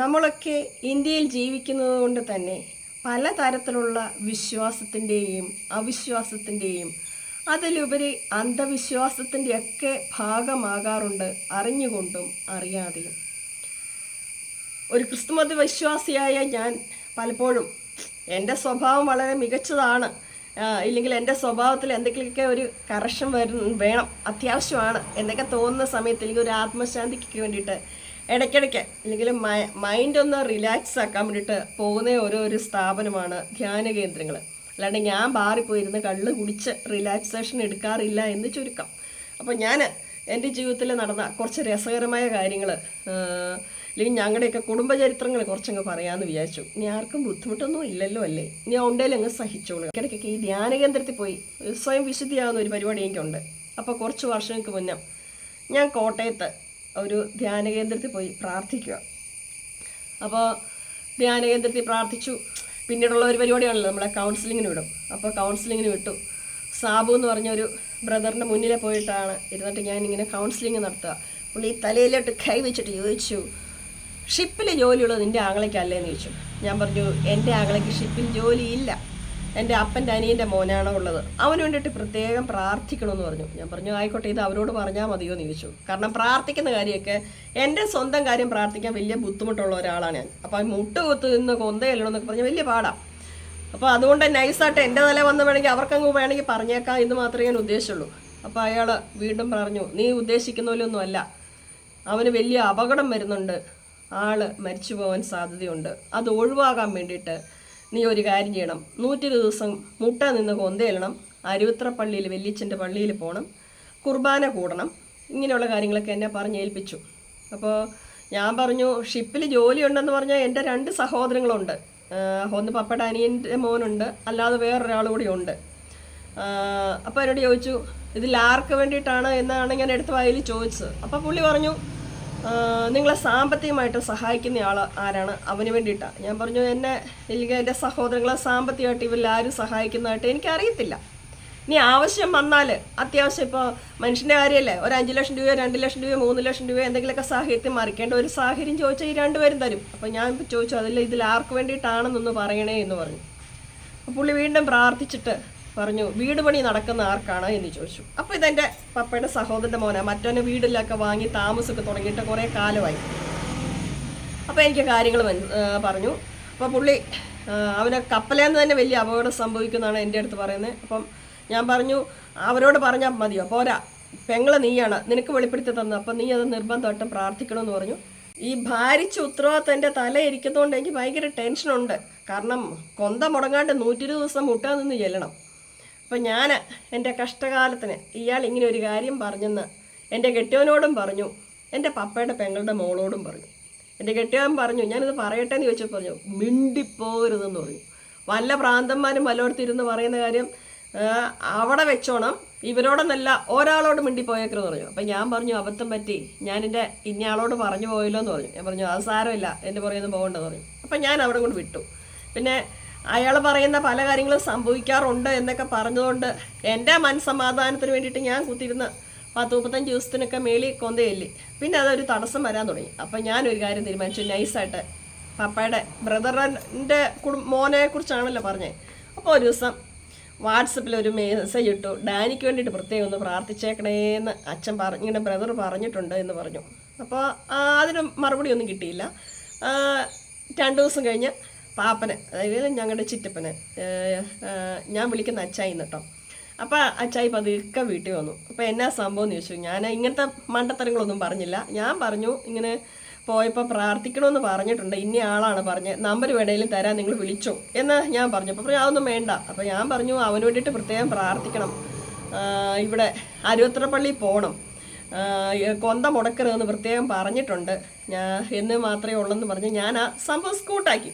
നമ്മളൊക്കെ ഇന്ത്യയിൽ ജീവിക്കുന്നത് കൊണ്ട് തന്നെ പലതരത്തിലുള്ള വിശ്വാസത്തിന്റെയും അവിശ്വാസത്തിന്റെയും അതിലുപരി അന്ധവിശ്വാസത്തിന്റെയൊക്കെ ഭാഗമാകാറുണ്ട് അറിഞ്ഞുകൊണ്ടും അറിയാതെയും. ഒരു ക്രിസ്തുമത വിശ്വാസിയായ ഞാൻ പലപ്പോഴും എന്റെ സ്വഭാവം വളരെ മികച്ചതാണ്. ഇല്ലെങ്കിൽ എന്റെ സ്വഭാവത്തിൽ എന്തെങ്കിലുമൊക്കെ ഒരു കറക്ഷൻ വരും വേണം അത്യാവശ്യമാണ് എന്നൊക്കെ തോന്നുന്ന സമയത്ത് എനിക്ക് ഒരു ആത്മശാന്തിക്ക് വേണ്ടിയിട്ട് ഇടയ്ക്കിടയ്ക്ക് അല്ലെങ്കിൽ മൈൻഡ് ഒന്ന് റിലാക്സ് ആക്കാൻ വേണ്ടിയിട്ട് പോകുന്ന ഓരോ ഒരു സ്ഥാപനമാണ് ധ്യാന കേന്ദ്രങ്ങൾ അല്ലാണ്ട് ഞാൻ മാറിപ്പോയിരുന്ന പോയിരുന്ന് കള്ള് കുടിച്ച് റിലാക്സേഷൻ എടുക്കാറില്ല എന്ന് ചുരുക്കം. അപ്പോൾ ഞാൻ എന്റെ ജീവിതത്തിൽ നടന്ന കുറച്ച് രസകരമായ കാര്യങ്ങൾ അല്ലെങ്കിൽ ഞങ്ങളുടെയൊക്കെ കുടുംബചരിത്രങ്ങൾ കുറച്ചങ്ങ് പറയാമെന്ന് വിചാരിച്ചു. ഇനി ആർക്കും ബുദ്ധിമുട്ടൊന്നും ഇല്ലല്ലോ അല്ലേ? ഇനി ഉണ്ടേലും അങ്ങ് സഹിച്ചോളൂ. ഇടയ്ക്കൊക്കെ ഈ ധ്യാന കേന്ദ്രത്തിൽ പോയി സ്വയം വിശുദ്ധിയാവുന്ന ഒരു പരിപാടി എനിക്കുണ്ട്. അപ്പോൾ കുറച്ച് വർഷങ്ങൾക്ക് മുന്നേ ഞാൻ കോട്ടയത്ത് ഒരു ധ്യാന കേന്ദ്രത്തിൽ പോയി പ്രാർത്ഥിക്കുക. അപ്പോൾ ധ്യാന കേന്ദ്രത്തിൽ പ്രാർത്ഥിച്ചു. പിന്നീടുള്ള ഒരു പരിപാടിയാണല്ലോ നമ്മളെ കൗൺസിലിങ്ങിന് വിടും. അപ്പോൾ കൗൺസിലിങ്ങിന് വിട്ടു. സാബു എന്ന് പറഞ്ഞൊരു ബ്രദറിന്റെ മുന്നിലെ പോയിട്ടാണ് ഇരുന്നിട്ട് ഇങ്ങനെ കൗൺസിലിംഗ് നടത്തുക. പുള്ളി തലയിലോട്ട് കൈ വെച്ചിട്ട് ചോദിച്ചു ഷിപ്പിൽ ജോലിയുള്ളത് നിന്റെ ആങ്ങളയ്ക്കല്ലേ? എന്ന് ചോദിച്ചു. ഞാൻ പറഞ്ഞു എന്റെ ആങ്ങളയ്ക്ക് ഷിപ്പിൽ ജോലിയില്ല. എന്റെ അപ്പന്റെ അനിയന്റെ മോനാണോ ഉള്ളത്. അവന് വേണ്ടിയിട്ട് പ്രത്യേകം പ്രാർത്ഥിക്കണമെന്ന് പറഞ്ഞു. ഞാൻ പറഞ്ഞു ആയിക്കോട്ടെ ഇത് അവരോട് പറഞ്ഞാൽ മതിയോ? എന്ന് ചോദിച്ചു. കാരണം പ്രാർത്ഥിക്കുന്ന കാര്യമൊക്കെ എന്റെ സ്വന്തം കാര്യം പ്രാർത്ഥിക്കാൻ വലിയ ബുദ്ധിമുട്ടുള്ള ഒരാളാണ് ഞാൻ. അപ്പോൾ മുട്ട് കൊത്ത് നിന്ന് കൊന്തയല്ലണമെന്നൊക്കെ പറഞ്ഞാൽ വലിയ പാടാണ് അപ്പോൾ അതുകൊണ്ട് നൈസായിട്ട് എന്റെ തല വന്ന് വേണമെങ്കിൽ അവർക്കങ്ങ് വേണമെങ്കിൽ പറഞ്ഞേക്കാം എന്ന് മാത്രമേ ഞാൻ ഉദ്ദേശിച്ചുള്ളൂ. അപ്പോൾ അയാൾ വീണ്ടും പറഞ്ഞു നീ ഉദ്ദേശിക്കുന്ന പോലെയൊന്നും അല്ല. അവന് വലിയ അപകടം വരുന്നുണ്ട്. ആൾ മരിച്ചു പോകാൻ സാധ്യതയുണ്ട്. അത് ഒഴിവാകാൻ വേണ്ടിയിട്ട് നീ ഒരു കാര്യം ചെയ്യണം. നൂറ്റി ദിവസം മുട്ട നിന്ന് കൊന്തേലണം അരുവിത്ര പള്ളിയിൽ വെല്ലിച്ചന്റെ പള്ളിയിൽ പോകണം കുർബാന കൂടണം. ഇങ്ങനെയുള്ള കാര്യങ്ങളൊക്കെ എന്നെ പറഞ്ഞ് ഏൽപ്പിച്ചു. അപ്പോൾ ഞാൻ പറഞ്ഞു ഷിപ്പിൽ ജോലിയുണ്ടെന്ന് പറഞ്ഞാൽ എന്റെ രണ്ട് സഹോദരങ്ങളുണ്ട്. ഒന്ന് പപ്പയുടെ അനിയന്റെ മോനുണ്ട്. അല്ലാതെ വേറൊരാൾ കൂടി ഉണ്ട്. അപ്പോൾ എന്നോട് ചോദിച്ചു ഇതിൽ ആർക്ക് വേണ്ടിയിട്ടാണ്? എന്നാണ് ഞാൻ എടുത്ത വായിൽ ചോദിച്ചത്. അപ്പോൾ പുള്ളി പറഞ്ഞു നിങ്ങളെ സാമ്പത്തികമായിട്ട് സഹായിക്കുന്ന ആൾ ആരാണ്? അവന് വേണ്ടിയിട്ടാണ് ഞാൻ പറഞ്ഞു എന്നെ ഇല്ലെങ്കിൽ എന്റെ സഹോദരങ്ങളെ സാമ്പത്തികമായിട്ട് ഇവരിൽ ആരും സഹായിക്കുന്നതായിട്ട് എനിക്കറിയത്തില്ല. ഇനി ആവശ്യം വന്നാൽ അത്യാവശ്യം ഇപ്പോൾ മനുഷ്യന്റെ കാര്യമല്ലേ ഒരു അഞ്ച് ലക്ഷം രൂപയോ രണ്ട് ലക്ഷം രൂപയോ മൂന്ന് ലക്ഷം രൂപയോ എന്തെങ്കിലുമൊക്കെ സാഹിത്യം മറിക്കേണ്ട ഒരു സാഹചര്യം ചോദിച്ചാൽ ഈ രണ്ടുപേരും തരും. അപ്പോൾ ഞാൻ ചോദിച്ചു അതിൽ ഇതിൽ ആർക്ക് വേണ്ടിയിട്ടാണെന്നൊന്ന് പറയണേ എന്ന് പറഞ്ഞു. പുള്ളി വീണ്ടും പ്രാർത്ഥിച്ചിട്ട് പറഞ്ഞു വീട് പണി നടക്കുന്ന ആർക്കാണ്? എന്ന് ചോദിച്ചു. അപ്പോൾ ഇതെന്റെ പപ്പയുടെ സഹോദരന്റെ മോനാണ് മറ്റവനെ വീടിലൊക്കെ വാങ്ങി താമസമൊക്കെ തുടങ്ങിയിട്ട് കുറേ കാലമായി. അപ്പോൾ എനിക്ക് കാര്യങ്ങൾ പറഞ്ഞു. അപ്പോൾ പുള്ളി അവനെ കപ്പലേന്ന് തന്നെ വലിയ അപകടം സംഭവിക്കുന്നതാണ് എന്റെ അടുത്ത് പറയുന്നത്. അപ്പം ഞാൻ പറഞ്ഞു അവരോട് പറഞ്ഞാൽ മതിയോ? പോരാ. പെങ്ങളെ നീയാണ്. നിനക്ക് വെളിപ്പെടുത്തി തന്നത് അപ്പം നീ അത് നിർബന്ധമായിട്ടും പ്രാർത്ഥിക്കണമെന്ന് പറഞ്ഞു. ഈ ഭാരിച്ച ഉത്തരവാദിത്തം എന്റെ തല ഇരിക്കുന്നതുകൊണ്ട് എനിക്ക് ഭയങ്കര ടെൻഷനുണ്ട്. കാരണം കൊന്ത മുടങ്ങാണ്ട് നൂറ്റി ഇരുപത് ദിവസം മുട്ടാൻ നിന്ന് ചെല്ലണം. അപ്പം ഞാൻ എന്റെ കഷ്ടകാലത്തിന് ഇയാൾ ഇങ്ങനെ ഒരു കാര്യം പറഞ്ഞെന്ന് എന്റെ കെട്ടിയവനോടും പറഞ്ഞു. എന്റെ പപ്പയുടെ പെങ്ങളുടെ മോളോടും പറഞ്ഞു. എന്റെ കെട്ടിയവൻ പറഞ്ഞു ഞാനിത് പറയട്ടെ എന്ന് ചോദിച്ചാൽ പറഞ്ഞു മിണ്ടിപ്പോകരുതെന്ന് പറഞ്ഞു. വല്ല ഭ്രാന്തന്മാരും വല്ലയിടത്തിരുന്ന് പറയുന്ന കാര്യം അവിടെ വെച്ചോണം. ഇവരോടൊന്നല്ല ഒരാളോട് മിണ്ടിപ്പോയേക്കരുതെന്ന് പറഞ്ഞു. അപ്പം ഞാൻ പറഞ്ഞു അബദ്ധം പറ്റി. ഞാൻ എന്റെ ഇന്നയാളോട് പറഞ്ഞു പോയല്ലോ എന്ന് പറഞ്ഞു. ഞാൻ പറഞ്ഞു അത് സാരമില്ല. എന്റെ പുറകെ ഒന്നും പോകണ്ടെന്ന് പറഞ്ഞു. അപ്പം ഞാൻ അവിടെ കൊണ്ട് വിട്ടു. പിന്നെ അയാൾ പറയുന്ന പല കാര്യങ്ങളും സംഭവിക്കാറുണ്ട് എന്നൊക്കെ പറഞ്ഞതുകൊണ്ട് എന്റെ മനസ്സമാധാനത്തിന് വേണ്ടിയിട്ട് ഞാൻ കുത്തിയിരുന്ന് പത്ത് മുപ്പത്തഞ്ച് ദിവസത്തിനൊക്കെ മേളി കൊന്തയല്ലേ. പിന്നെ അതൊരു തടസ്സം വരാൻ തുടങ്ങി. അപ്പം ഞാനൊരു കാര്യം തീരുമാനിച്ചു. നൈസായിട്ട് പപ്പയുടെ ബ്രദറിന്റെ കുടു മോനെ കുറിച്ചാണല്ലോ പറഞ്ഞത് അപ്പോൾ ഒരു ദിവസം വാട്സപ്പിൽ ഒരു മെസ്സേജ് ഇട്ടു. ഡാനിക്ക് വേണ്ടിയിട്ട് പ്രത്യേകം ഒന്ന് പ്രാർത്ഥിച്ചേക്കണേന്ന് അച്ഛൻ പറഞ്ഞു ഇങ്ങനെ ബ്രദർ പറഞ്ഞിട്ടുണ്ട് എന്ന് പറഞ്ഞു. അപ്പോൾ അതിന് മറുപടി ഒന്നും കിട്ടിയില്ല. രണ്ട് ദിവസം കഴിഞ്ഞ് പാപ്പന് അതായത് ഞങ്ങളുടെ ചിറ്റപ്പന് ഞാൻ വിളിക്കുന്ന അച്ചായി കേട്ടോ അപ്പോൾ അച്ചായി പതുക്കെ വീട്ടിൽ വന്നു. അപ്പോൾ എന്നാ സംഭവം എന്ന് ചോദിച്ചു. ഞാൻ ഇങ്ങനത്തെ മണ്ടത്തരങ്ങളൊന്നും പറഞ്ഞില്ല. ഞാൻ പറഞ്ഞു ഇങ്ങനെ പോയപ്പോൾ പ്രാർത്ഥിക്കണമെന്ന് പറഞ്ഞിട്ടുണ്ട്. ഇന്ന ആളാണ് പറഞ്ഞത് നമ്പർ വേണേലും തരാൻ നിങ്ങൾ വിളിച്ചോ എന്ന് ഞാൻ പറഞ്ഞു. അപ്പോൾ അതൊന്നും വേണ്ട. അപ്പോൾ ഞാൻ പറഞ്ഞു അവന് വേണ്ടിയിട്ട് പ്രത്യേകം പ്രാർത്ഥിക്കണം. ഇവിടെ അരുവത്രപ്പള്ളി പോകണം കൊന്ത മുടക്കരുതെന്ന് പ്രത്യേകം പറഞ്ഞിട്ടുണ്ട്. ഞാൻ എന്ന് മാത്രമേ ഉള്ളെന്ന് പറഞ്ഞ് ഞാൻ ആ സംഭവം സ്കൂട്ടാക്കി.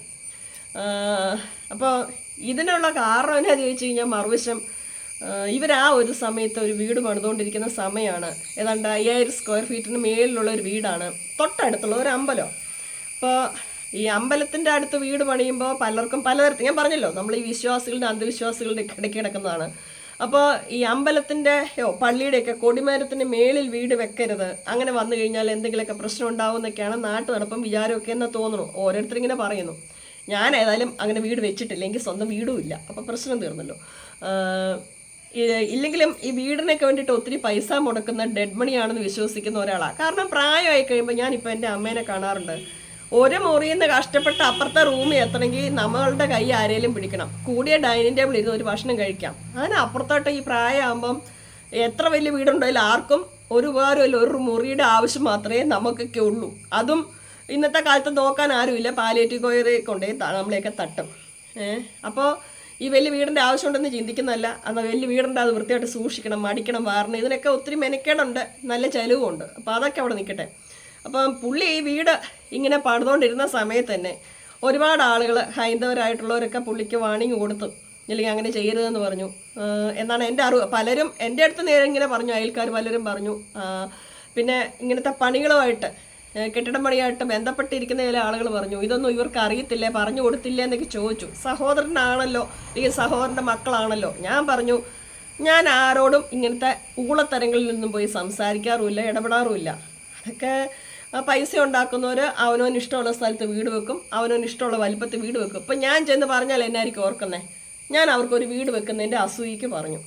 അപ്പോൾ ഇതിനുള്ള കാരണം എന്നാ ചോദിച്ചു കഴിഞ്ഞാൽ മറുവശം ഇവർ ആ ഒരു സമയത്ത് ഒരു വീട് പണിതുകൊണ്ടിരിക്കുന്ന സമയമാണ് ഏതാണ്ട് അയ്യായിരം സ്ക്വയർ ഫീറ്റിന് മേളിലുള്ള ഒരു വീടാണ്. തൊട്ടടുത്തുള്ള ഒരു അമ്പലം. അപ്പോൾ ഈ അമ്പലത്തിന്റെ അടുത്ത് വീട് പണിയുമ്പോൾ പലർക്കും പലതരത്തിൽ ഞാൻ പറഞ്ഞല്ലോ നമ്മൾ ഈ വിശ്വാസികളുടെ അന്ധവിശ്വാസികളുടെ ഇടയ്ക്ക് കിടക്കുന്നതാണ്. അപ്പോൾ ഈ അമ്പലത്തിന്റെ യോ പള്ളിയുടെയൊക്കെ കൊടിമരത്തിന് മേളിൽ വീട് വെക്കരുത്. അങ്ങനെ വന്നു കഴിഞ്ഞാൽ എന്തെങ്കിലുമൊക്കെ പ്രശ്നം ഉണ്ടാവും എന്നൊക്കെയാണ് നാട്ടു നടപ്പം വിചാരമൊക്കെ എന്ന് തോന്നുന്നു. ഓരോരുത്തരിങ്ങനെ പറയുന്നു. ഞാൻ ഏതായാലും അങ്ങനെ വീട് വെച്ചിട്ടില്ല എനിക്ക് സ്വന്തം വീടും ഇല്ല. അപ്പോൾ പ്രശ്നം തീർന്നല്ലോ. ഇല്ലെങ്കിലും ഈ വീടിനൊക്കെ വേണ്ടിയിട്ട് ഒത്തിരി പൈസ മുടക്കുന്ന ഡെഡ് മണിയാണെന്ന് വിശ്വസിക്കുന്ന ഒരാളാണ് കാരണം പ്രായമായി കഴിയുമ്പോൾ ഞാനിപ്പോൾ എന്റെ അമ്മേനെ കാണാറുണ്ട്. ഒരു മുറിയിൽ നിന്ന് കഷ്ടപ്പെട്ട് അപ്പുറത്തെ റൂമിൽ എത്തണമെങ്കിൽ നമ്മളുടെ കൈ ആരേലും പിടിക്കണം. കൂടിയ ഡൈനിങ് ടേബിൾ ഇരുന്ന് ഒരു ഭക്ഷണം കഴിക്കാം. അങ്ങനെ അപ്പുറത്തോട്ട് ഈ പ്രായമാകുമ്പം എത്ര വലിയ വീടുണ്ടോ ആർക്കും ഒരു ഉപകാരമില്ല ഒരു മുറിയുടെ ആവശ്യം മാത്രമേ നമുക്കൊക്കെ ഉള്ളൂ. അതും ഇന്നത്തെ കാലത്ത് നോക്കാൻ ആരുമില്ല. പാലേറ്റി കോയറി കൊണ്ടേ നമ്മളെയൊക്കെ തട്ടും. ഏഹ് അപ്പോൾ ഈ വലിയ വീടിന്റെ ആവശ്യമുണ്ടെന്ന് ചിന്തിക്കുന്നതല്ല. എന്നാൽ വലിയ വീടുണ്ട് അത് വൃത്തിയായിട്ട് സൂക്ഷിക്കണം മടിക്കണം വാറണം ഇതിനൊക്കെ ഒത്തിരി മെനക്കേടുണ്ട്. നല്ല ചിലവുമുണ്ട്. അപ്പോൾ അതൊക്കെ അവിടെ നിൽക്കട്ടെ. അപ്പം പുള്ളി ഈ വീട് ഇങ്ങനെ പണിതുകൊണ്ടിരുന്ന സമയത്ത് തന്നെ ഒരുപാട് ആളുകൾ ഹൈന്ദവരായിട്ടുള്ളവരൊക്കെ പുള്ളിക്ക് വാണിങ് കൊടുത്തു ഇല്ലെങ്കിൽ അങ്ങനെ ചെയ്യരുതെന്ന് പറഞ്ഞു. എന്നാണ് എന്റെ അറിവ്. പലരും എന്റെ അടുത്ത് നേരെ ഇങ്ങനെ പറഞ്ഞു. അയൽക്കാർ പലരും പറഞ്ഞു. പിന്നെ ഇങ്ങനത്തെ പണികളുമായിട്ട് കെട്ടിടം പണിയായിട്ട് ബന്ധപ്പെട്ടിരിക്കുന്ന ചില ആളുകൾ പറഞ്ഞു ഇതൊന്നും ഇവർക്ക് അറിയത്തില്ലേ? പറഞ്ഞു കൊടുത്തില്ലേ? എന്നൊക്കെ ചോദിച്ചു. സഹോദരനാണല്ലോ അല്ലെങ്കിൽ സഹോദരന്റെ മക്കളാണല്ലോ. ഞാൻ പറഞ്ഞു ഞാൻ ആരോടും ഇങ്ങനത്തെ ഊളത്തരങ്ങളിൽ നിന്നും പോയി സംസാരിക്കാറുമില്ല ഇടപെടാറുമില്ല. അതൊക്കെ പൈസ ഉണ്ടാക്കുന്നവർ അവനവന് ഇഷ്ടമുള്ള സ്ഥലത്ത് വീട് വെക്കും അവനവന് ഇഷ്ടമുള്ള വലിപ്പത്തിൽ വീട് വെക്കും. ഇപ്പം ഞാൻ ചെന്ന് പറഞ്ഞാൽ എന്നായിരിക്കും ഓർക്കുന്നത് ഞാൻ അവർക്കൊരു വീട് വെക്കുന്നതിന്റെ അസൂയിക്ക് പറഞ്ഞു.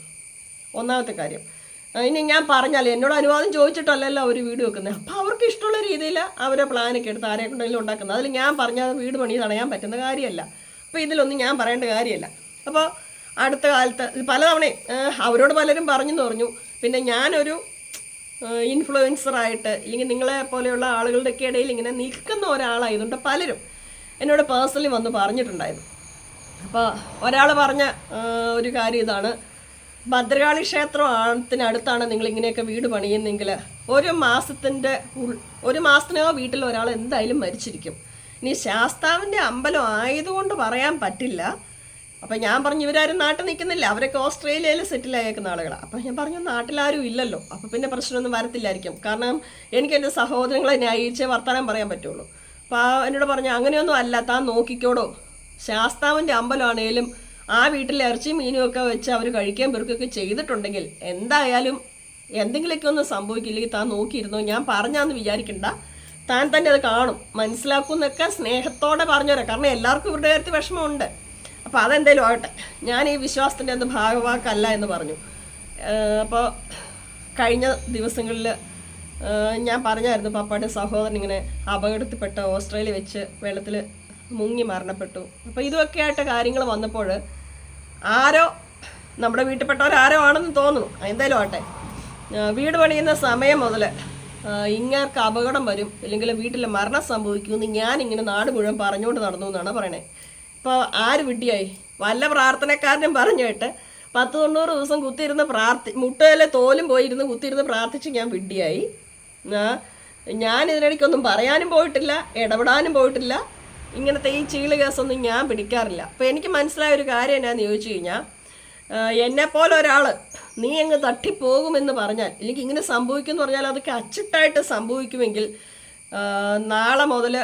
ഒന്നാമത്തെ കാര്യം ഇനി ഞാൻ പറഞ്ഞാൽ എന്നോട് അനുവാദം ചോദിച്ചിട്ടല്ലല്ലോ അവർ വീട് വെക്കുന്നത് അപ്പോൾ അവർക്ക് ഇഷ്ടമുള്ള രീതിയിൽ അവരെ പ്ലാനൊക്കെ എടുത്ത് ആരെ കൊണ്ടെങ്കിലും ഉണ്ടാക്കുന്നത്. അതിൽ ഞാൻ പറഞ്ഞാൽ വീട് പണി തടയാൻ പറ്റുന്ന കാര്യമല്ല അപ്പോൾ ഇതിലൊന്നും ഞാൻ പറയേണ്ട കാര്യമല്ല അപ്പോൾ അടുത്ത കാലത്ത് പലതവണ അവരോട് പലരും പറഞ്ഞു പറഞ്ഞു. പിന്നെ ഞാനൊരു ഇൻഫ്ലുവൻസറായിട്ട് ഇല്ലെങ്കിൽ നിങ്ങളെ പോലെയുള്ള ആളുകളുടെയൊക്കെ ഇടയിൽ ഇങ്ങനെ നിൽക്കുന്ന ഒരാളായതുകൊണ്ട് പലരും എന്നോട് പേഴ്സണലി വന്ന് പറഞ്ഞിട്ടുണ്ടായിരുന്നു. അപ്പോൾ ഒരാൾ പറഞ്ഞ ഒരു കാര്യം ഇതാണ്. ഭദ്രകാളി ക്ഷേത്രത്തിനടുത്താണ് നിങ്ങൾ ഇങ്ങനെയൊക്കെ വീട് പണിയുന്നെങ്കിൽ ഒരു മാസത്തിന്റെ ഒരു മാസത്തിനകം വീട്ടിൽ ഒരാൾ എന്തായാലും മരിച്ചിരിക്കും. ഇനി ശാസ്താവിന്റെ അമ്പലം ആയതുകൊണ്ട് പറയാൻ പറ്റില്ല. അപ്പം ഞാൻ പറഞ്ഞു ഇവരാരും നാട്ടിൽ നിൽക്കുന്നില്ല. അവരൊക്കെ ഓസ്ട്രേലിയയിൽ സെറ്റിൽ ആയേക്കുന്ന ആളുകളാണ് അപ്പം ഞാൻ പറഞ്ഞു നാട്ടിലാരും ഇല്ലല്ലോ. അപ്പം പിന്നെ പ്രശ്നമൊന്നും വരത്തില്ലായിരിക്കും. കാരണം എനിക്ക് എന്റെ സഹോദരങ്ങളെ ന്യായീകരിച്ചേ വർത്തമാനം പറയാൻ പറ്റുള്ളൂ. അപ്പോൾ എന്നോട് പറഞ്ഞു അങ്ങനെയൊന്നും അല്ല. താൻ നോക്കിക്കോടോ ശാസ്താവിന്റെ അമ്പലമാണേലും ആ വീട്ടിൽ ഇറച്ചിയും മീനും ഒക്കെ വെച്ച് അവർ കഴിക്കാൻ പെറുക്കൊക്കെ ചെയ്തിട്ടുണ്ടെങ്കിൽ എന്തായാലും എന്തെങ്കിലുമൊക്കെ ഒന്ന് സംഭവിക്കില്ലെങ്കിൽ താൻ നോക്കിയിരുന്നോ? ഞാൻ പറഞ്ഞാന്ന് വിചാരിക്കണ്ട. താൻ തന്നെ അത് കാണും. മനസ്സിലാക്കും എന്നൊക്കെ സ്നേഹത്തോടെ പറഞ്ഞുതരാം. കാരണം എല്ലാവർക്കും ഇവരുടെ കാര്യത്തിൽ വിഷമമുണ്ട്. അപ്പോൾ അതെന്തേലും ആകട്ടെ. ഞാൻ ഈ വിശ്വാസത്തിന്റെ ഒന്ന് ഭാഗവാക്കല്ല എന്ന് പറഞ്ഞു. അപ്പോൾ കഴിഞ്ഞ ദിവസങ്ങളിൽ ഞാൻ പറഞ്ഞായിരുന്നു പപ്പയുടെ സഹോദരൻ ഇങ്ങനെ അപകടത്തിൽപ്പെട്ട ഓസ്ട്രേലിയ വെച്ച് വെള്ളത്തിൽ മുങ്ങി മരണപ്പെട്ടു. അപ്പോൾ ഇതൊക്കെ ആയിട്ട് കാര്യങ്ങൾ വന്നപ്പോൾ ആരോ നമ്മുടെ വീട്ടിൽപ്പെട്ടവരാരോ ആണെന്ന് തോന്നുന്നു. എന്തായാലും ആട്ടെ വീട് പണിയുന്ന സമയം മുതൽ ഇങ്ങർക്ക് അപകടം വരും അല്ലെങ്കിൽ വീട്ടിൽ മരണം സംഭവിക്കുമെന്ന് ഞാനിങ്ങനെ നാട് മുഴുവൻ പറഞ്ഞുകൊണ്ട് നടന്നു എന്നാണ് പറയണേ. ഇപ്പോൾ ആര് വിഡ്ഢിയായി? വല്ല പ്രാർത്ഥനക്കാരനും പറഞ്ഞു കേട്ട് പത്ത് തൊണ്ണൂറ് ദിവസം കുത്തിയിരുന്ന് പ്രാർത്ഥി മുട്ടയിലെ തോലും പോയിരുന്ന് കുത്തിയിരുന്ന് പ്രാർത്ഥിച്ച് ഞാൻ വിഡ്ഢിയായി. ഞാൻ ഇതിനിടയ്ക്കൊന്നും പറയാനും പോയിട്ടില്ല ഇടപെടാനും പോയിട്ടില്ല. ഇങ്ങനത്തെ ഈ ചീൾ കേസൊന്നും ഞാൻ പിടിക്കാറില്ല. അപ്പോൾ എനിക്ക് മനസ്സിലായ ഒരു കാര്യം എന്നാന്ന് ചോദിച്ചു കഴിഞ്ഞാൽ എന്നെപ്പോലെ പോലെ ഒരാൾ നീ അങ്ങ് തട്ടിപ്പോകുമെന്ന് പറഞ്ഞാൽ എനിക്ക് ഇങ്ങനെ സംഭവിക്കുമെന്ന് പറഞ്ഞാൽ അതൊക്കെ അച്ചിട്ടായിട്ട് സംഭവിക്കുമെങ്കിൽ നാളെ മുതൽ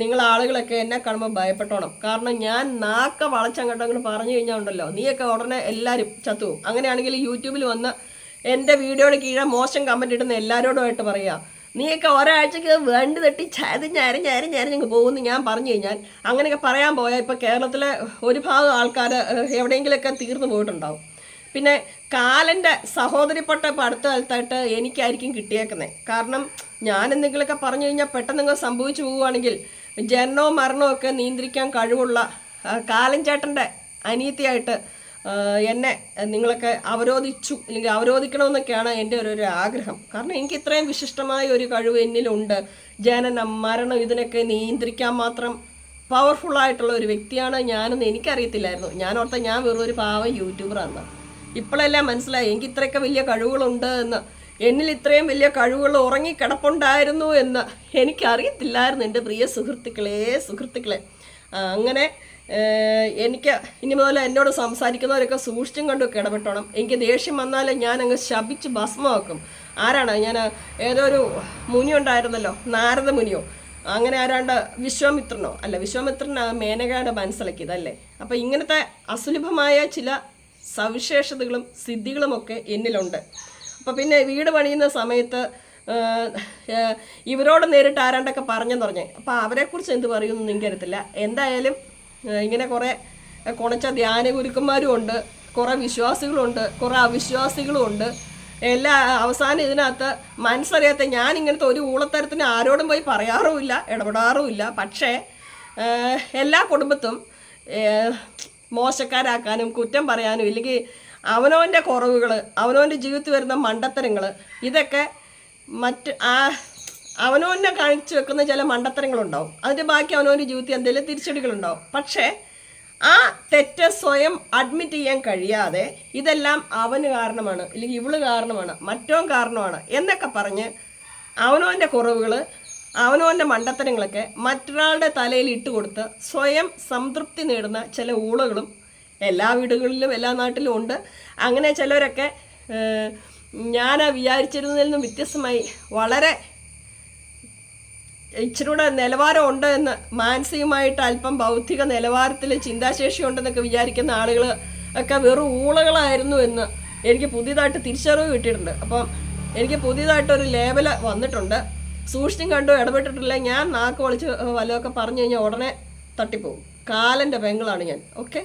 നിങ്ങൾ ആളുകളൊക്കെ എന്നെ കാണുമ്പോൾ ഭയപ്പെട്ടോണം. കാരണം ഞാൻ നാക്ക വളച്ചങ്ങോട്ട് അങ്ങനെ പറഞ്ഞു കഴിഞ്ഞാൽ ഉണ്ടല്ലോ നീയൊക്കെ ഉടനെ എല്ലാവരും ചത്തുവും അങ്ങനെയാണെങ്കിൽ യൂട്യൂബിൽ വന്ന് എന്റെ വീഡിയോയുടെ കീഴെ മോശം കമന്റ് ഇടുന്ന എല്ലാവരോടുമായിട്ട് പറയാം നീയൊക്കെ ഒരാഴ്ചക്ക് വേണ്ടി തട്ടി ചാരി ഞാരി ഞാരി ഞാരി ഞങ്ങൾ പോകുമെന്ന് ഞാൻ പറഞ്ഞു കഴിഞ്ഞാൽ അങ്ങനെയൊക്കെ പറയാൻ പോയാൽ ഇപ്പോൾ കേരളത്തിലെ ഒരു ഭാഗം ആൾക്കാർ എവിടെയെങ്കിലുമൊക്കെ തീർന്നു പോയിട്ടുണ്ടാവും. പിന്നെ കാലന്റെ സഹോദരിപ്പെട്ട ഇപ്പോൾ അടുത്ത കാലത്തായിട്ട് എനിക്കായിരിക്കും കിട്ടിയേക്കുന്നത് കാരണം ഞാൻ എന്തെങ്കിലുമൊക്കെ പറഞ്ഞു കഴിഞ്ഞാൽ പെട്ടെന്ന് സംഭവിച്ചു പോവുകയാണെങ്കിൽ ജനനവും മരണവും ഒക്കെ നിയന്ത്രിക്കാൻ കഴിവുള്ള കാലൻ ചേട്ടന്റെ അനിയത്തിയായിട്ട് എന്നെ നിങ്ങളൊക്കെ അവരോധിച്ചു അല്ലെങ്കിൽ അവരോധിക്കണമെന്നൊക്കെയാണ് എന്റെ ഒരു ഒരു ആഗ്രഹം. കാരണം എനിക്ക് ഇത്രയും വിശിഷ്ടമായ ഒരു കഴിവ് എന്നിലുണ്ട്. ജനനം മരണം ഇതിനൊക്കെ നിയന്ത്രിക്കാൻ മാത്രം പവർഫുൾ ആയിട്ടുള്ള ഒരു വ്യക്തിയാണ് ഞാനെന്ന് എനിക്കറിയത്തില്ലായിരുന്നു. ഞാൻ ഓർത്ത ഞാൻ വെറും ഒരു പാവ യൂട്യൂബറാണ് ഇപ്പോഴെല്ലാം മനസ്സിലായി എനിക്ക് ഇത്രയൊക്കെ വലിയ കഴിവുകളുണ്ട് എന്ന്. എന്നിൽ ഇത്രയും വലിയ കഴിവുകൾ ഉറങ്ങിക്കിടപ്പുണ്ടായിരുന്നു എന്ന് എനിക്കറിയത്തില്ലായിരുന്നു എന്റെ പ്രിയ സുഹൃത്തുക്കളെ സുഹൃത്തുക്കളെ. അങ്ങനെ എനിക്ക് ഇനി മുതൽ എന്നോട് സംസാരിക്കുന്നവരൊക്കെ സൂക്ഷിച്ചും കണ്ടൊക്കെ ഇടപെട്ടോണം. എനിക്ക് ദേഷ്യം വന്നാൽ ഞാൻ അങ്ങ് ശപിച്ച് ഭസ്മമാക്കും. ആരാണ്? ഞാൻ ഏതോ ഒരു മുനി ഉണ്ടായിരുന്നല്ലോ നാരദ മുനിയോ? അങ്ങനെ ആരാണ്ട് വിശ്വാമിത്രനോ? അല്ല വിശ്വാമിത്രൻ ആ മേനകയുടെ മനസ്സിലാക്കിയതല്ലേ? അപ്പോൾ ഇങ്ങനത്തെ അസുലഭമായ ചില സവിശേഷതകളും സിദ്ധികളുമൊക്കെ എന്നിലുണ്ട്. അപ്പോൾ പിന്നെ വീട് പണിയുന്ന സമയത്ത് ഇവരോട് നേരിട്ട് ആരാണ്ടൊക്കെ പറഞ്ഞെന്ന് പറഞ്ഞേ. അപ്പോൾ അവരെക്കുറിച്ച് എന്ത് പറയുമെന്ന് എനിക്കറിയത്തില്ല എന്തായാലും ഇങ്ങനെ കുറേ കുണച്ച ധ്യാന ഗുരുക്കന്മാരും ഉണ്ട് കുറേ വിശ്വാസികളുണ്ട് കുറേ അവിശ്വാസികളും ഉണ്ട് എല്ലാ അവസാനം ഇതിനകത്ത് മനസ്സറിയാത്ത ഞാൻ ഇങ്ങനത്തെ ഒരു ഊളത്തരത്തിന് ആരോടും പോയി പറയാറുമില്ല ഇടപെടാറുമില്ല. പക്ഷേ എല്ലാ കുടുംബത്തും മോശക്കാരാക്കാനും കുറ്റം പറയാനും ഇല്ലെങ്കിൽ അവനവന്റെ കുറവുകൾ അവനവന്റെ ജീവിതത്തിൽ വരുന്ന മണ്ടത്തരങ്ങൾ ഇതൊക്കെ മറ്റ് ആ അവനവനെ കാണിച്ചു വെക്കുന്ന ചില മണ്ടത്തരങ്ങളുണ്ടാവും. അതിന്റെ ബാക്കി അവനവന്റെ ജീവിതത്തിൽ എന്തെങ്കിലും തിരിച്ചടികളുണ്ടാവും. പക്ഷേ ആ തെറ്റ് സ്വയം അഡ്മിറ്റ് ചെയ്യാൻ കഴിയാതെ ഇതെല്ലാം അവന് കാരണമാണ് അല്ലെങ്കിൽ ഇവൾ കാരണമാണ് മറ്റോ കാരണമാണ് എന്നൊക്കെ പറഞ്ഞ് അവനവന്റെ കുറവുകൾ അവനവന്റെ മണ്ടത്തരങ്ങളൊക്കെ മറ്റൊരാളുടെ തലയിൽ ഇട്ട് കൊടുത്ത് സ്വയം സംതൃപ്തി നേടുന്ന ചില ഊളകളും എല്ലാ വീടുകളിലും എല്ലാ നാട്ടിലും ഉണ്ട്. അങ്ങനെ ചിലരൊക്കെ ഞാൻ വിചാരിച്ചിരുന്നതിൽ നിന്നും വ്യത്യസ്തമായി വളരെ ഇച്ചിരൂടെ നിലവാരം ഉണ്ട് എന്ന് മാനസികമായിട്ട് അല്പം ബൗദ്ധിക നിലവാരത്തിൽ ചിന്താശേഷി ഉണ്ടെന്നൊക്കെ വിചാരിക്കുന്ന ആളുകൾ ഒക്കെ വെറും ഊളകളായിരുന്നു എന്ന് എനിക്ക് പുതിയതായിട്ട് തിരിച്ചറിവ് കിട്ടിയിട്ടുണ്ട്. അപ്പം എനിക്ക് പുതിയതായിട്ടൊരു ലേബൽ വന്നിട്ടുണ്ട്. സൂക്ഷിച്ചും കണ്ടു ഇടപെട്ടിട്ടില്ല. ഞാൻ നാക്ക് വളിച്ച് വല്ലതൊക്കെ പറഞ്ഞു കഴിഞ്ഞാൽ ഉടനെ തട്ടിപ്പോവും കാലന്റെ പെങ്ങളാണ് ഞാൻ. ഓക്കെ?